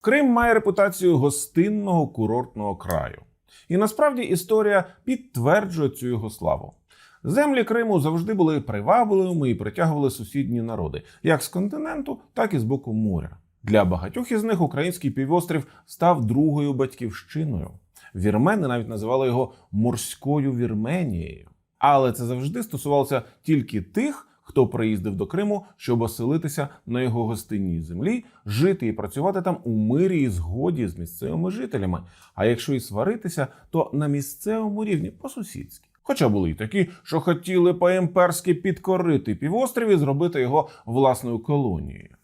Крим має репутацію гостинного курортного краю. І насправді історія підтверджує цю його славу. Землі Криму завжди були привабливими і притягували сусідні народи, як з континенту, так і з боку моря. Для багатьох із них український півострів став другою батьківщиною. Вірмени навіть називали його морською Вірменією. Але це завжди стосувалося тільки тих, хто приїздив до Криму, щоб оселитися на його гостинній землі, жити і працювати там у мирі і згоді з місцевими жителями. А якщо і сваритися, то на місцевому рівні по-сусідськи. Хоча були й такі, що хотіли по-імперськи підкорити півострів і зробити його власною колонією.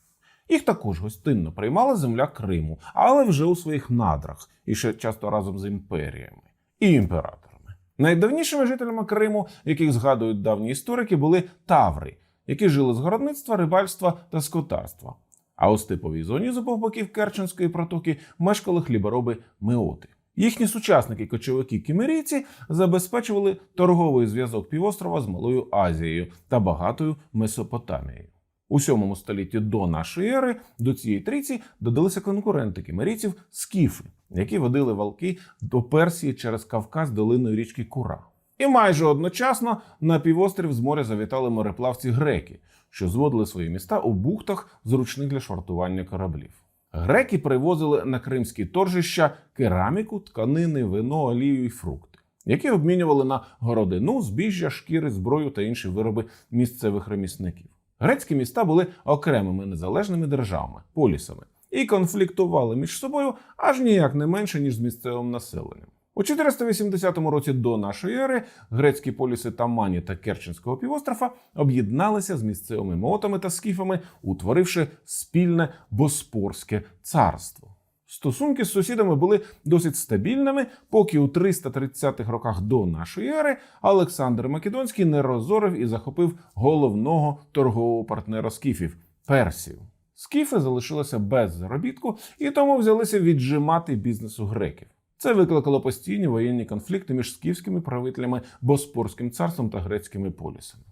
Їх також гостинно приймала земля Криму, але вже у своїх надрах, і ще часто разом з імперіями і імператорами. Найдавнішими жителями Криму, яких згадують давні історики, були таври, які жили з городництва, рибальства та скотарства. А у степовій зоні з обох боків Керченської протоки мешкали хлібороби Меоти. Їхні сучасники кочовики кімерійці забезпечували торговий зв'язок півострова з Малою Азією та багатою Месопотамією. У 7 столітті до нашої ери до цієї трійці додалися конкуренти кімерійців скіфи, які водили валки до Персії через Кавказ долиною річки Кура. І майже одночасно на півострів з моря завітали мореплавці греки, що зводили свої міста у бухтах, зручних для швартування кораблів. Греки привозили на кримські торжища кераміку, тканини, вино, олію і фрукти, які обмінювали на городину, збіжжя, шкіри, зброю та інші вироби місцевих ремісників. Грецькі міста були окремими незалежними державами, полісами, і конфліктували між собою аж ніяк не менше, ніж з місцевим населенням. У 480 році до нашої ери грецькі поліси Тамані та Керченського півострова об'єдналися з місцевими мотами та скіфами, утворивши спільне Боспорське царство. Стосунки з сусідами були досить стабільними, поки у 330-х роках до нашої ери Олександр Македонський не розорив і захопив головного торгового партнера скіфів Персію. Скіфи залишилися без заробітку і тому взялися віджимати бізнесу греків. Це викликало постійні воєнні конфлікти між скіфськими правителями, Боспорським царством та грецькими полісами.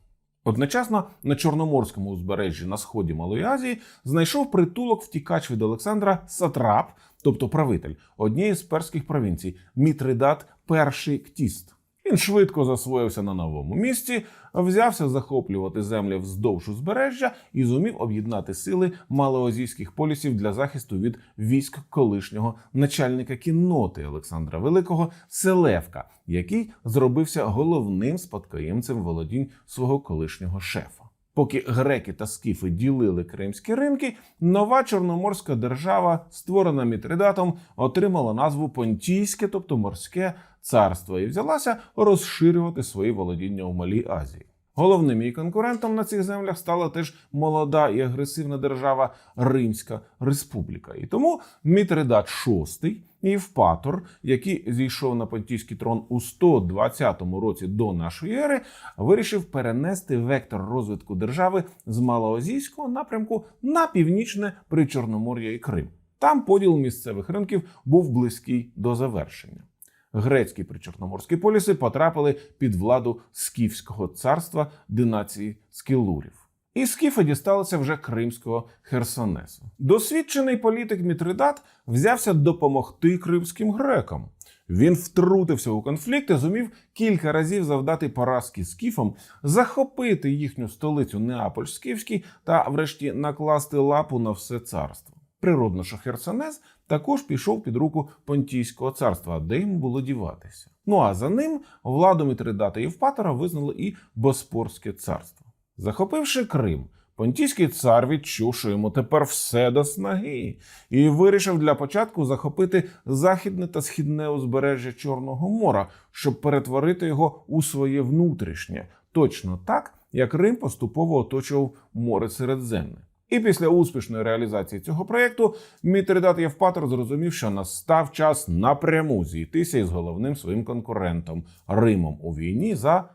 Одночасно на Чорноморському узбережжі на сході Малої Азії знайшов притулок втікач від Олександра Сатрап, тобто правитель однієї з перських провінцій Мітридат І Ктіст. Він швидко засвоївся на новому місці, взявся захоплювати землі вздовж узбережжя і зумів об'єднати сили малоазійських полісів для захисту від військ колишнього начальника кінноти Олександра Великого Селевка, який зробився головним спадкоємцем володінь свого колишнього шефа. Поки греки та скіфи ділили кримські ринки, нова чорноморська держава, створена Мітридатом, отримала назву Понтійське, тобто морське царство, і взялася розширювати свої володіння у Малій Азії. Головним її конкурентом на цих землях стала теж молода і агресивна держава Римська Республіка. І тому Мітридат VI Євпатор, який зійшов на понтійський трон у 120 році до нашої ери, вирішив перенести вектор розвитку держави з малоазійського напрямку на північне причорномор'я і Крим. Там поділ місцевих ринків був близький до завершення. Грецькі причорноморські поліси потрапили під владу Скіфського царства динації Скілурів. І скіфи дісталися вже кримського Херсонесу. Досвідчений політик Мітридат взявся допомогти кримським грекам. Він втрутився у конфлікт і зумів кілька разів завдати поразки скіфам, захопити їхню столицю Неаполь Скіфський та, врешті, накласти лапу на все царство. Природно, що Херсонес також пішов під руку Понтійського царства, де йому було діватися. Ну а за ним владу Мітридата Євпатора визнало і Боспорське царство. Захопивши Крим, Понтійський цар відчув, що йому тепер все до снаги, і вирішив для початку захопити західне та східне узбережжя Чорного мора, щоб перетворити його у своє внутрішнє, точно так, як Рим поступово оточував море Середземне. І після успішної реалізації цього проєкту Мітридат Євпатор зрозумів, що настав час напряму зійтися із головним своїм конкурентом Римом у війні за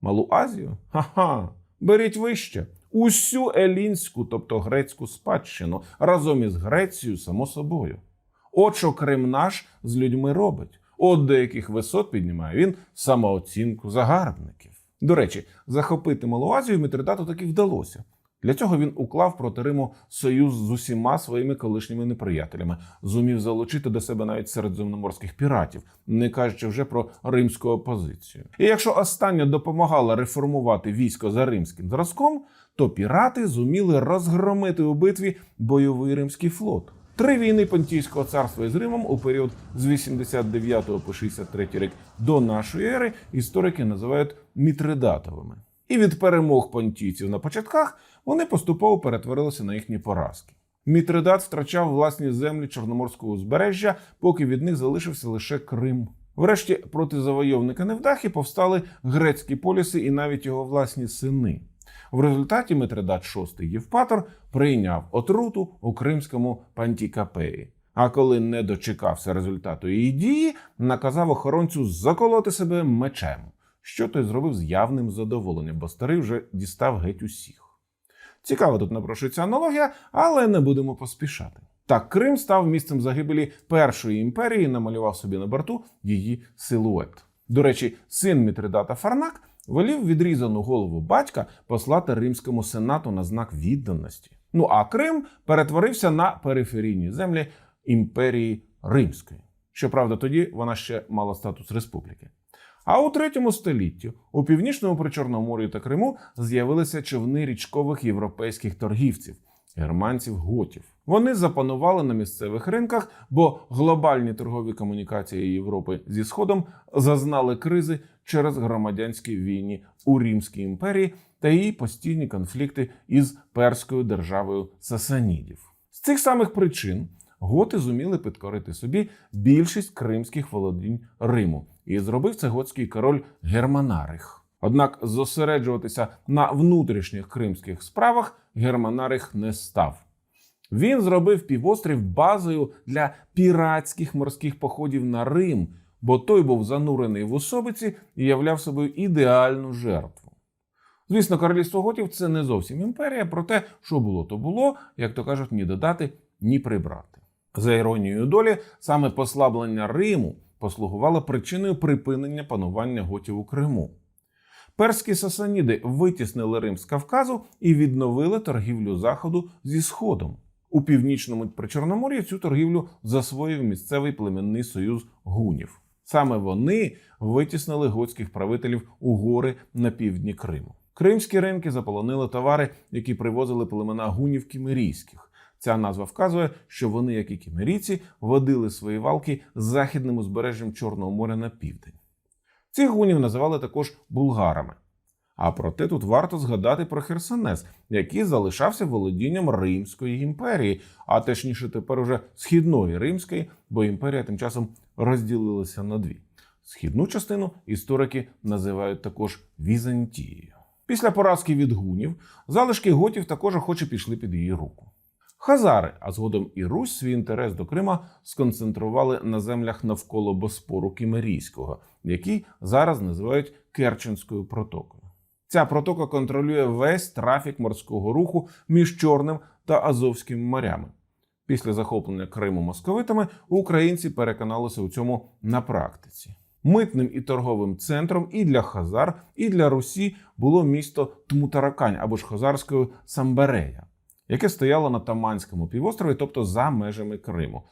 Малу Азію. Ха-ха! Беріть вище усю елінську, тобто грецьку спадщину, разом із Грецією, само собою. От що Крим наш з людьми робить. От до яких висот піднімає він самооцінку загарбників. До речі, захопити Малу Азію Мітридату таки вдалося. Для цього він уклав проти Риму союз з усіма своїми колишніми неприятелями, зумів залучити до себе навіть середземноморських піратів, не кажучи вже про римську опозицію. І якщо остання допомагала реформувати військо за римським зразком, то пірати зуміли розгромити у битві бойовий римський флот. Три війни Понтійського царства із Римом у період з 89 по 63 рік до нашої ери історики називають мітридатовими. І від перемог понтійців на початках вони поступово перетворилися на їхні поразки. Мітридат втрачав власні землі Чорноморського узбережжя, поки від них залишився лише Крим. Врешті проти завойовника невдахи повстали грецькі поліси і навіть його власні сини. В результаті Митридат VI Євпатор прийняв отруту у кримському Пантікапеї. А коли не дочекався результату її дії, наказав охоронцю заколоти себе мечем, що той зробив з явним задоволенням, бо старий вже дістав геть усіх. Цікаво тут напрошується аналогія, але не будемо поспішати. Так, Крим став місцем загибелі першої імперії, намалював собі на борту її силует. До речі, син Мітридата Фарнак волів відрізану голову батька послати римському сенату на знак відданості. Ну а Крим перетворився на периферійні землі імперії Римської. Щоправда, тоді вона ще мала статус республіки. А у третьому столітті у північному причорномор'ї та Криму з'явилися човни річкових європейських торгівців, германців готів. Вони запанували на місцевих ринках, бо глобальні торгові комунікації Європи зі Сходом зазнали кризи через громадянські війни у Римській імперії та її постійні конфлікти із перською державою Сасанідів. З цих самих причин готи зуміли підкорити собі більшість кримських володінь Риму, і зробив це готський король Германарих. Однак зосереджуватися на внутрішніх кримських справах Германарих не став. Він зробив півострів базою для піратських морських походів на Рим, бо той був занурений в особиці і являв собою ідеальну жертву. Звісно, королівство готів це не зовсім імперія, проте, що було, то було, як то кажуть, ні додати, ні прибрати. За іронією долі, саме послаблення Риму послугувало причиною припинення панування готів у Криму. Перські сасаніди витіснили Рим з Кавказу і відновили торгівлю заходу зі сходом. У північному причорномор'ї цю торгівлю засвоїв місцевий племенний союз гунів. Саме вони витіснили готських правителів у гори на півдні Криму. Кримські ринки заполонили товари, які привозили племена гунів кімерійських. Ця назва вказує, що вони, як і кімерійці, водили свої валки західним узбережжям Чорного моря на південь. Цих гунів називали також булгарами. А проте тут варто згадати про Херсонес, який залишався володінням Римської імперії, а точніше тепер уже східної римської, бо імперія тим часом розділилася на дві. Східну частину історики називають також Візантією. Після поразки від гунів залишки готів також охоче пішли під її руку. Хазари, а згодом і Русь свій інтерес до Крима сконцентрували на землях навколо Боспору Кімерійського, який зараз називають Керченською протокою. Ця протока контролює весь трафік морського руху між Чорним та Азовським морями. Після захоплення Криму московитами українці переконалися у цьому на практиці. Митним і торговим центром і для Хазар, і для Русі було місто Тмутаракань або ж Хазарською Самберея, яке стояло на Таманському півострові, тобто за межами Криму.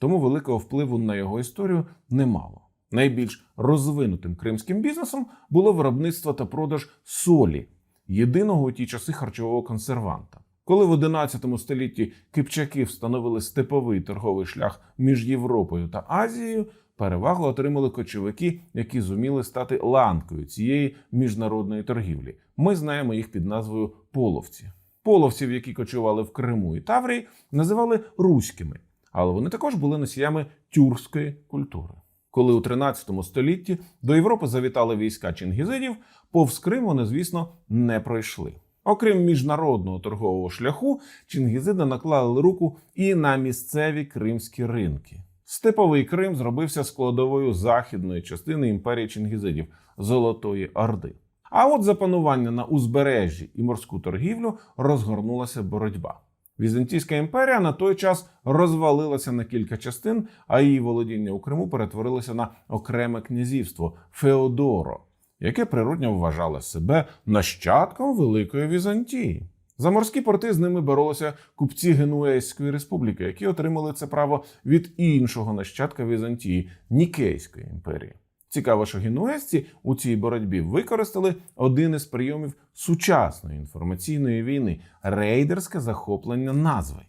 Тому великого впливу на його історію не мало. Найбільш розвинутим кримським бізнесом було виробництво та продаж солі, єдиного у ті часи харчового консерванта. Коли в 11 столітті кипчаки встановили степовий торговий шлях між Європою та Азією, перевагу отримали кочовики, які зуміли стати ланкою цієї міжнародної торгівлі. Ми знаємо їх під назвою половці. Половців, які кочували в Криму і Таврії, називали руськими, але вони також були носіями тюркської культури. Коли у 13 столітті до Європи завітали війська чингізидів, повз Крим вони, звісно, не пройшли. Окрім міжнародного торгового шляху, чингізиди наклали руку і на місцеві кримські ринки. Степовий Крим зробився складовою західної частини імперії чингізидів Золотої Орди. А от за панування на узбережжі і морську торгівлю розгорнулася боротьба. Візантійська імперія на той час розвалилася на кілька частин, а її володіння у Криму перетворилося на окреме князівство Феодоро, яке природньо вважало себе нащадком Великої Візантії. За морські порти з ними боролися купці Генуезької республіки, які отримали це право від іншого нащадка Візантії Нікейської імперії. Цікаво, що генуезці у цій боротьбі використали один із прийомів сучасної інформаційної війни рейдерське захоплення назви.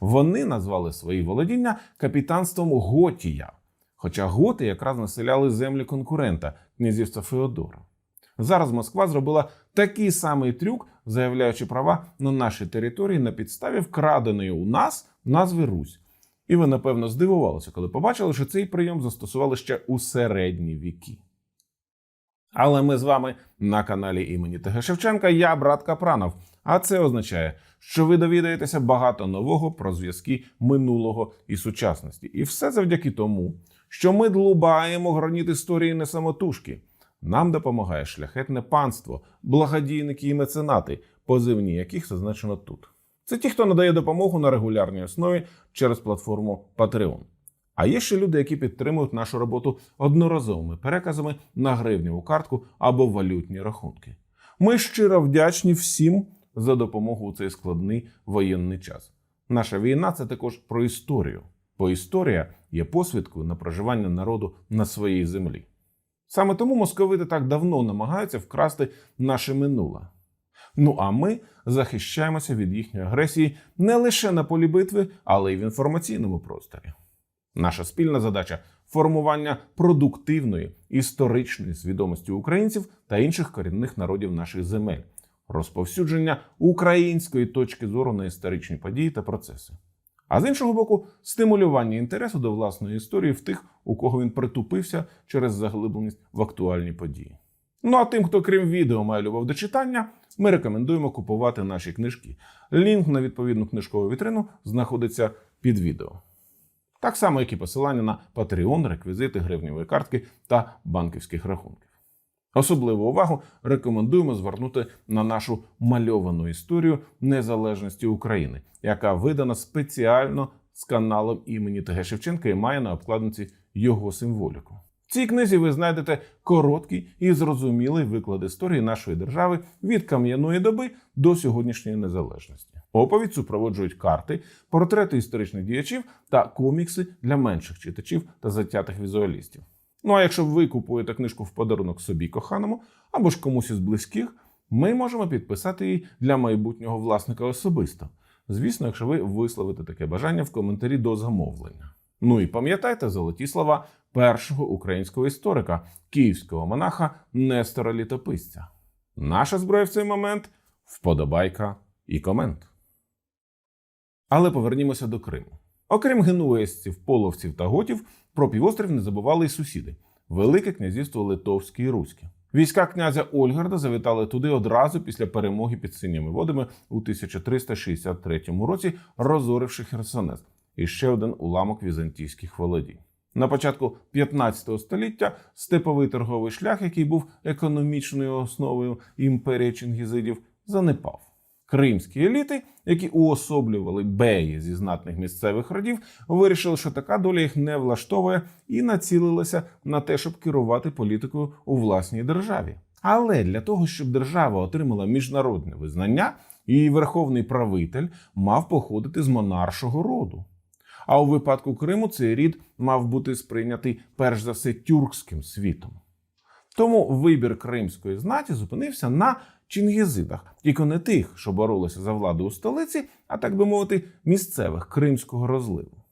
Вони назвали свої володіння капітанством Готія, хоча готи якраз населяли землі конкурента князівства Феодора. Зараз Москва зробила такий самий трюк, заявляючи права на нашій території на підставі вкраденої у нас назви Русь. І ви, напевно, здивувалися, коли побачили, що цей прийом застосували ще у середні віки. Але ми з вами на каналі імені ТГ Шевченка. Я брат Капранов. А це означає, що ви довідаєтеся багато нового про зв'язки минулого і сучасності. І все завдяки тому, що ми длубаємо граніт історії не самотужки. Нам допомагає шляхетне панство, благодійники і меценати, позивні яких зазначено тут. Це ті, хто надає допомогу на регулярній основі через платформу Patreon. А є ще люди, які підтримують нашу роботу одноразовими переказами на гривневу картку або валютні рахунки. Ми щиро вдячні всім за допомогу у цей складний воєнний час. Наша війна це також про історію, бо історія є посвідкою на проживання народу на своїй землі. Саме тому московити так давно намагаються вкрасти наше минуле. Ну а ми захищаємося від їхньої агресії не лише на полі битви, але й в інформаційному просторі. Наша спільна задача формування продуктивної історичної свідомості українців та інших корінних народів наших земель, розповсюдження української точки зору на історичні події та процеси. А з іншого боку, стимулювання інтересу до власної історії в тих, у кого він притупився через заглибленість в актуальні події. Ну а тим, хто крім відео має любов до читання, ми рекомендуємо купувати наші книжки. Лінк на відповідну книжкову вітрину знаходиться під відео. Так само, як і посилання на Patreon, реквізити гривневої картки та банківських рахунків. Особливу увагу рекомендуємо звернути на нашу мальовану історію незалежності України, яка видана спеціально з каналом імені ТГ Шевченка і має на обкладинці його символіку. Цій книзі ви знайдете короткий і зрозумілий виклад історії нашої держави від кам'яної доби до сьогоднішньої незалежності. Оповідь супроводжують карти, портрети історичних діячів та комікси для менших читачів та затятих візуалістів. Ну а якщо ви купуєте книжку в подарунок собі коханому або ж комусь із близьких, ми можемо підписати її для майбутнього власника особисто. Звісно, якщо ви висловите таке бажання в коментарі до замовлення. Ну і пам'ятайте золоті слова першого українського історика, київського монаха Нестора Літописця. Наша зброя в цей момент вподобайка і комент. Але повернімося до Криму. Окрім генуезців, половців та готів, про півострів не забували й сусіди Велике князівство Литовське і Руське. Війська князя Ольгарда завітали туди одразу після перемоги під синіми водами у 1363 році, розоривши Херсонес і ще один уламок візантійських володінь. На початку 15 століття степовий торговий шлях, який був економічною основою імперії Чингізидів, занепав. Кримські еліти, які уособлювали беї зі знатних місцевих родів, вирішили, що така доля їх не влаштовує, і націлилися на те, щоб керувати політикою у власній державі. Але для того, щоб держава отримала міжнародне визнання, її верховний правитель мав походити з монаршого роду. А у випадку Криму цей рід мав бути сприйнятий перш за все тюркським світом. Тому вибір кримської знаті зупинився на чингізидах, тільки не тих, що боролися за владу у столиці, а так би мовити, місцевих кримського розливу.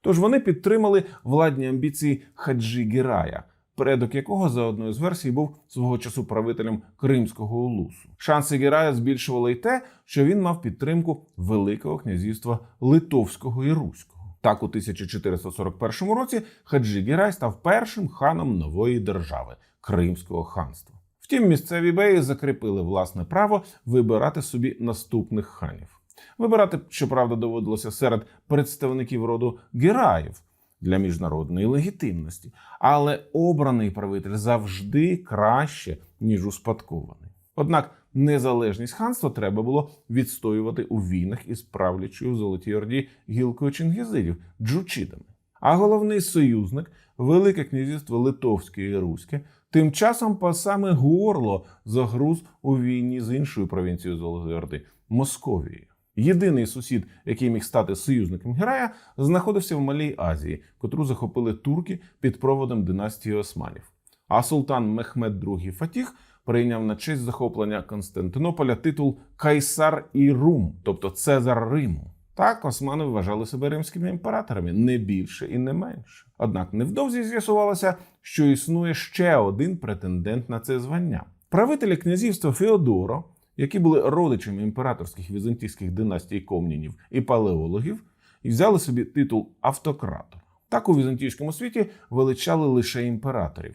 Тож вони підтримали владні амбіції Хаджі Гірая, предок якого за одною з версій був свого часу правителем Кримського улусу. Шанси Гірая збільшували й те, що він мав підтримку Великого князівства Литовського і Руського. Так, у 1441 році Хаджі Гірай став першим ханом нової держави Кримського ханства. Втім, місцеві беї закріпили власне право вибирати собі наступних ханів. Вибирати, щоправда, доводилося серед представників роду Гераїв для міжнародної легітимності, але обраний правитель завжди краще, ніж успадкований. Однак незалежність ханства треба було відстоювати у війнах із правлячою в Золотій Орді гілкою чингізидів джучидами. А головний союзник, Велике князівство Литовське і Руське, тим часом по саме горло загруз у війні з іншою провінцією Золотої Орди Московії. Єдиний сусід, який міг стати союзником Герая, знаходився в Малій Азії, котру захопили турки під проводом династії Османів. А султан Мехмед II Фатіх прийняв на честь захоплення Константинополя титул Кайсар і Рум, тобто Цезар Риму. Так османи вважали себе римськими імператорами не більше і не менше. Однак невдовзі з'ясувалося, що існує ще один претендент на це звання. Правителі князівства Феодоро, які були родичами імператорських візантійських династій комнінів і палеологів, взяли собі титул автократора. Так у візантійському світі величали лише імператорів.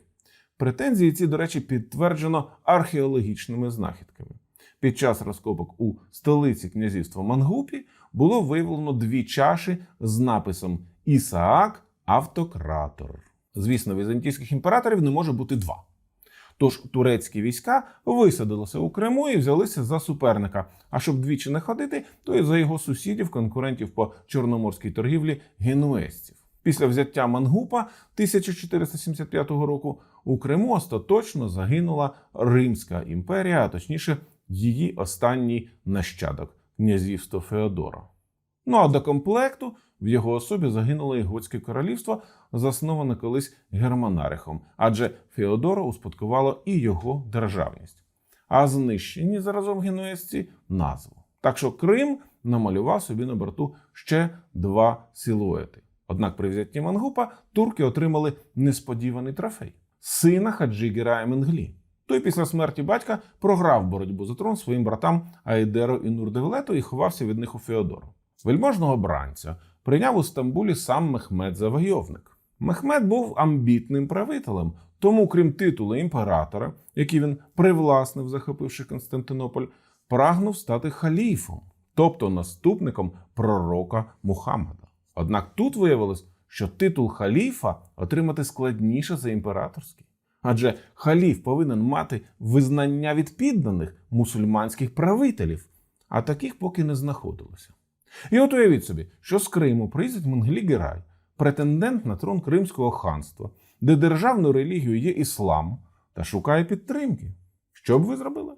Претензії ці, до речі, підтверджено археологічними знахідками. Під час розкопок у столиці князівства Мангупі було виявлено дві чаші з написом Ісаак Автократор. Звісно, візантійських імператорів не може бути два. Тож турецькі війська висадилися у Криму і взялися за суперника. А щоб двічі не ходити, то й за його сусідів, конкурентів по чорноморській торгівлі генуезців. Після взяття Мангупа 1475 року у Криму остаточно загинула Римська імперія, а точніше, її останній нащадок князівство Феодора. Ну а до комплекту в його особі загинуло і Готське королівство, засноване колись Германарихом, адже Феодоро успадкувало і його державність. А знищені заразом генуезці назву. Так що Крим намалював собі на борту ще два силуети. Однак при взятті Мангупа турки отримали несподіваний трофей сина Хаджі Герая Менглі. Той після смерті батька програв боротьбу за трон своїм братам Айдеру і Нурдевлету і ховався від них у Феодору. Вельможного бранця прийняв у Стамбулі сам Мехмед Завойовник. Мехмед був амбітним правителем, тому, крім титулу імператора, який він привласнив, захопивши Константинополь, прагнув стати халіфом, тобто наступником пророка Мухаммада. Однак тут виявилось, що титул халіфа отримати складніше за імператорський. Адже халіф повинен мати визнання від підданих мусульманських правителів, а таких поки не знаходилося. І от уявіть собі, що з Криму приїздить Менглі Герай, претендент на трон Кримського ханства, де державною релігією є іслам, та шукає підтримки. Що б ви зробили?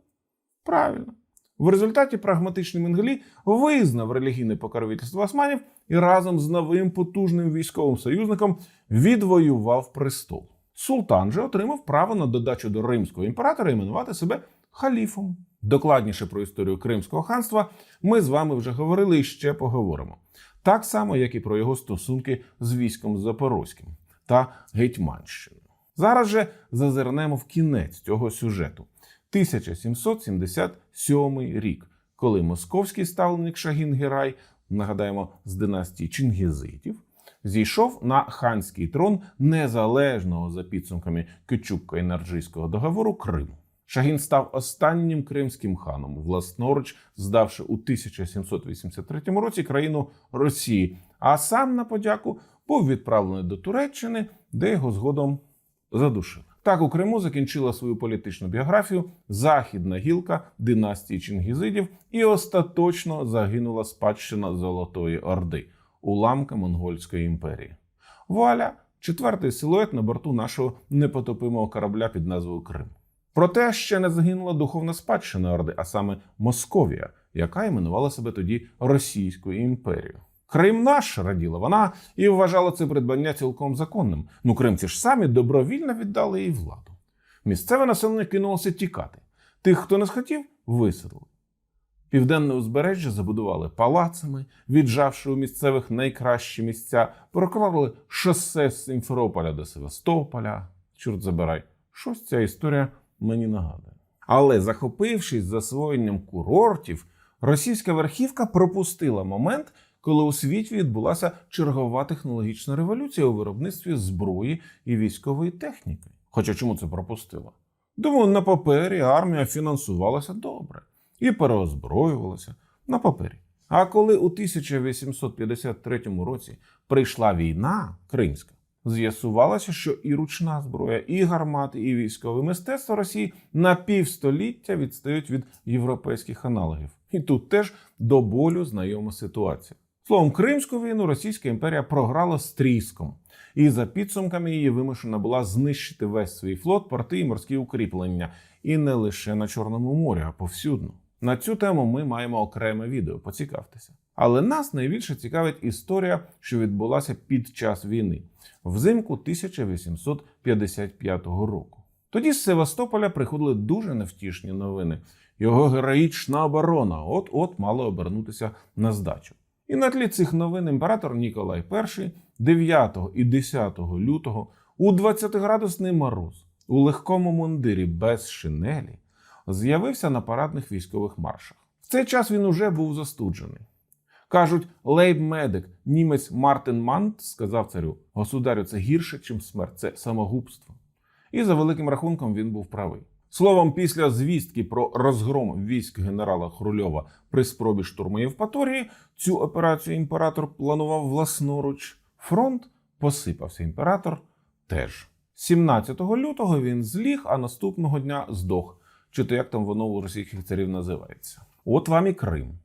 Правильно. В результаті прагматичний Менглі визнав релігійне покровительство османів і разом з новим потужним військовим союзником відвоював престол. Султан же отримав право на додачу до римського імператора іменувати себе халіфом. Докладніше про історію Кримського ханства ми з вами вже говорили і ще поговоримо. Так само, як і про його стосунки з військом Запорозьким та Гетьманщиною. Зараз же зазирнемо в кінець цього сюжету. 1777 рік, коли московський ставленик Шагін Герай, нагадаємо, з династії Чингізитів, зійшов на ханський трон незалежного за підсумками Кючук-Кайнарджийського договору Криму. Шагін став останнім кримським ханом, власноруч здавши у 1783 році країну Росії, а сам на подяку був відправлений до Туреччини, де його згодом задушили. Так у Криму закінчила свою політичну біографію західна гілка династії Чингізидів і остаточно загинула спадщина Золотої Орди, уламка Монгольської імперії. Вуаля, четвертий силует на борту нашого непотопимого корабля під назвою Крим. Проте ще не загинула духовна спадщина Орди, а саме Московія, яка іменувала себе тоді Російською імперією. Крим наш раділа вона і вважала це придбання цілком законним. Ну, кримці ж самі добровільно віддали їй владу. Місцеве населення кинулося тікати. Тих, хто не схотів, виселили. Південне узбережжя забудували палацами, віджавши у місцевих найкращі місця, проклали шосе з Симферополя до Севастополя. Чорт забирай, щось ця історія мені нагадує. Але захопившись засвоєнням курортів, російська верхівка пропустила момент, коли у світі відбулася чергова технологічна революція у виробництві зброї і військової техніки. Хоча чому це пропустила? Думаю, на папері армія фінансувалася добре і переозброювалася на папері. А коли у 1853 році прийшла війна кримська, з'ясувалося, що і ручна зброя, і гармати, і військове мистецтво Росії на півстоліття відстають від європейських аналогів. І тут теж до болю знайома ситуація. Словом, Кримську війну Російська імперія програла з тріском, і за підсумками її вимушена була знищити весь свій флот, порти і морські укріплення, і не лише на Чорному морі, а повсюдно. На цю тему ми маємо окреме відео, поцікавтеся. Але нас найбільше цікавить історія, що відбулася під час війни, взимку 1855 року. Тоді з Севастополя приходили дуже невтішні новини. Його героїчна оборона от-от мала обернутися на здачу. І на тлі цих новин імператор Ніколай І 9 і 10 лютого у 20-градусний мороз у легкому мундирі без шинелі з'явився на парадних військових маршах. В цей час він уже був застуджений. Кажуть, лейб-медик, німець Мартин Мант сказав царю: Государю, це гірше, чим смерть, це самогубство. І за великим рахунком він був правий. Словом, після звістки про розгром військ генерала Хрульова при спробі штурму Євпаторії, цю операцію імператор планував власноруч. Фронт посипався імператор теж. 17 лютого він зліг, а наступного дня здох. Чи то як там воно у російських царів називається? От вам і Крим.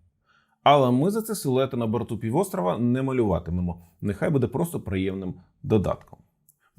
Але ми за це силуети на борту півострова не малюватимемо. Нехай буде просто приємним додатком.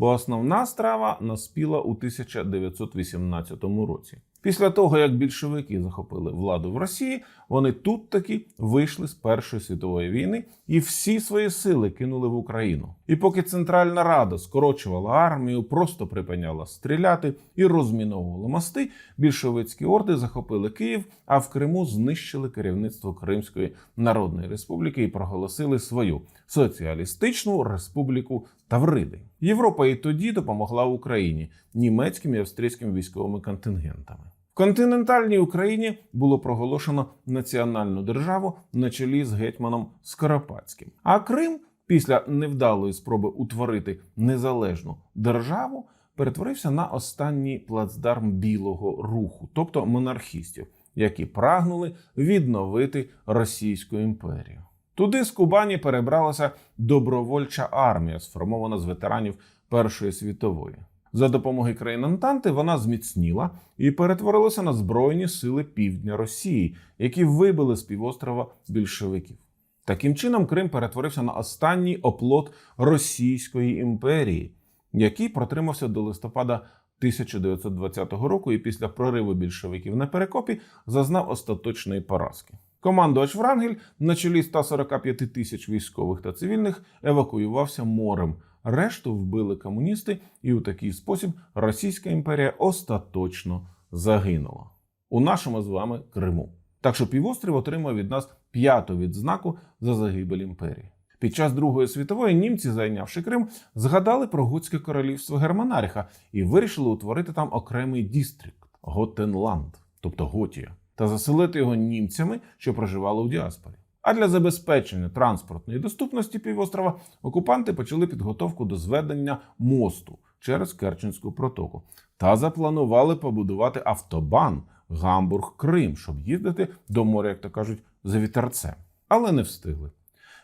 Бо основна страва наспіла у 1918 році. Після того, як більшовики захопили владу в Росії, вони тут таки вийшли з Першої світової війни і всі свої сили кинули в Україну. І поки Центральна Рада скорочувала армію, просто припиняла стріляти і розміновувала мости, більшовицькі орди захопили Київ, а в Криму знищили керівництво Кримської Народної Республіки і проголосили свою соціалістичну республіку Тавриди. Європа і тоді допомогла Україні німецьким і австрійським військовими контингентами. Континентальній Україні було проголошено національну державу на чолі з гетьманом Скоропадським. А Крим після невдалої спроби утворити незалежну державу перетворився на останній плацдарм білого руху, тобто монархістів, які прагнули відновити Російську імперію. Туди з Кубані перебралася добровольча армія, сформована з ветеранів Першої світової. За допомогою країн Антанти вона зміцніла і перетворилася на збройні сили півдня Росії, які вибили з півострова більшовиків. Таким чином, Крим перетворився на останній оплот Російської імперії, який протримався до листопада 1920 року і після прориву більшовиків на перекопі зазнав остаточної поразки. Командувач Врангель на чолі 145 тисяч військових та цивільних евакуювався морем. Решту вбили комуністи, і у такий спосіб Російська імперія остаточно загинула у нашому з вами Криму. Так що півострів отримав від нас п'яту відзнаку за загибель імперії. Під час Другої світової німці, зайнявши Крим, згадали про Готське королівство Германаріха і вирішили утворити там окремий дістрикт Готенланд, тобто Готія, та заселити його німцями, що проживали у діаспорі. А для забезпечення транспортної доступності півострова окупанти почали підготовку до зведення мосту через Керченську протоку та запланували побудувати автобан Гамбург-Крим, щоб їздити до моря, як то кажуть, за вітерцем. Але не встигли.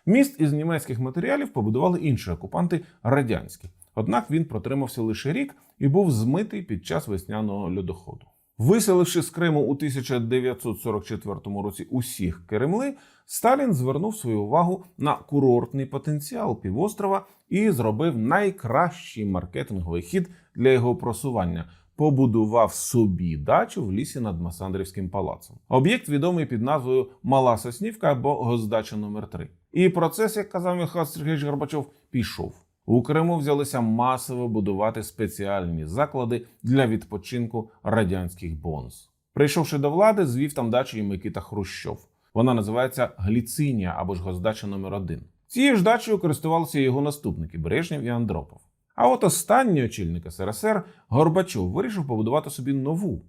Міст із німецьких матеріалів побудували інші окупанти радянські. Однак він протримався лише рік і був змитий під час весняного льодоходу. Виселивши з Криму у 1944 році усіх Кремли, Сталін звернув свою увагу на курортний потенціал півострова і зробив найкращий маркетинговий хід для його просування. Побудував собі дачу в лісі над Масандрівським палацом. Об'єкт відомий під назвою Мала Соснівка або Госдача номер 3 І процес, як казав Михайло Сергійович Горбачов, пішов. У Криму взялися масово будувати спеціальні заклади для відпочинку радянських бонз. Прийшовши до влади, звів там дачу і Микита Хрущов. Вона називається Гліцинія або ж Госдача номер 1 Цією ж дачею користувалися його наступники Брежнєв і Андропов. А от останній очільник СРСР Горбачов вирішив побудувати собі нову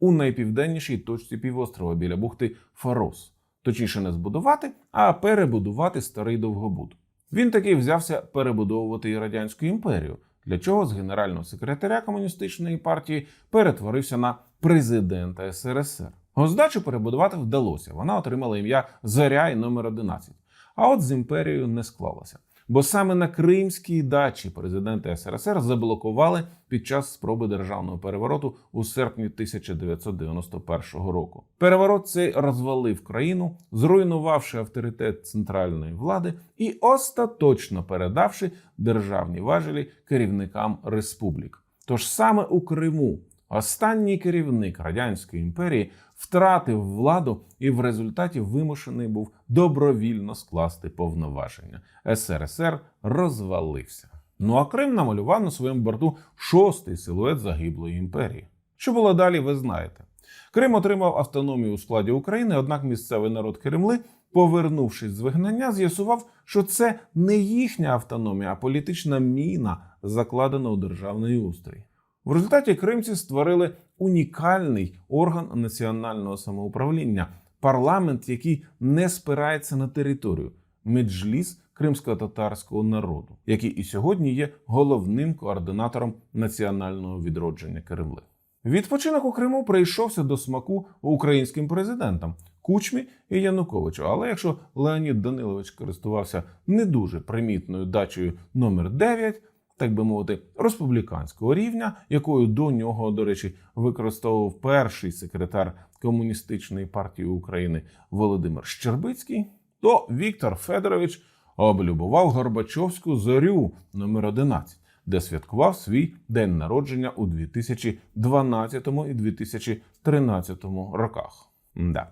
у найпівденнішій точці півострова біля бухти Фарос. Точніше, не збудувати, а перебудувати старий довгобуд. Він таки взявся перебудовувати і радянську імперію, для чого з генерального секретаря комуністичної партії перетворився на президента СРСР. Госдачу перебудувати вдалося. Вона отримала ім'я Заря і номер 11. А от з імперією не склалося. Бо саме на кримській дачі президента СРСР заблокували під час спроби державного перевороту у серпні 1991 року. Переворот цей розвалив країну, зруйнувавши авторитет центральної влади і остаточно передавши державні важелі керівникам республік. Тож саме у Криму Останній керівник радянської імперії втратив владу і в результаті вимушений був добровільно скласти повноваження. СРСР розвалився. Ну а Крим намалював на своєму борту шостий силует загиблої імперії. Що було далі, ви знаєте. Крим отримав автономію у складі України, однак місцевий народ Кремли, повернувшись з вигнання, з'ясував, що це не їхня автономія, а політична міна, закладена у державний устрій. В результаті кримці створили унікальний орган національного самоуправління парламент, який не спирається на територію меджліс кримсько-татарського народу, який і сьогодні є головним координатором національного відродження Кремли. Відпочинок у Криму прийшовся до смаку українським президентам Кучмі і Януковичу. Але якщо Леонід Данилович користувався не дуже примітною дачею номер 9, так би мовити, республіканського рівня, якою до нього, до речі, використовував перший секретар комуністичної партії України Володимир Щербицький, то Віктор Федорович облюбував Горбачовську зорю номер 11 де святкував свій день народження у 2012 і 2013 роках. Да.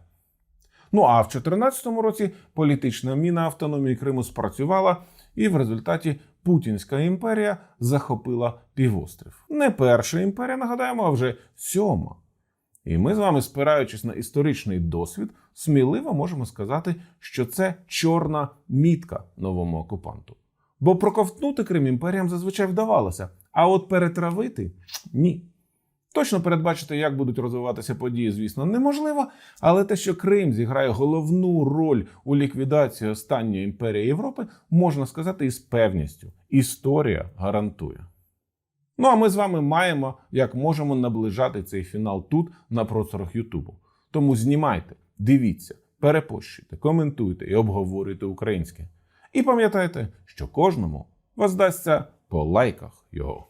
Ну а в 2014 році політична міна автономії Криму спрацювала, і в результаті Путінська імперія захопила півострів. Не перша імперія, нагадаємо, а вже сьома. І ми з вами, спираючись на історичний досвід, сміливо можемо сказати, що це чорна мітка новому окупанту. Бо проковтнути Крим імперіям зазвичай вдавалося, а от перетравити ні. Точно передбачити, як будуть розвиватися події, звісно, неможливо, але те, що Крим зіграє головну роль у ліквідації останньої імперії Європи, можна сказати із певністю. Історія гарантує. Ну а ми з вами маємо, як можемо наближати цей фінал тут, на просторах Ютубу. Тому знімайте, дивіться, перепощуйте, коментуйте і обговорюйте українське. І пам'ятайте, що кожному воздасться по лайках його.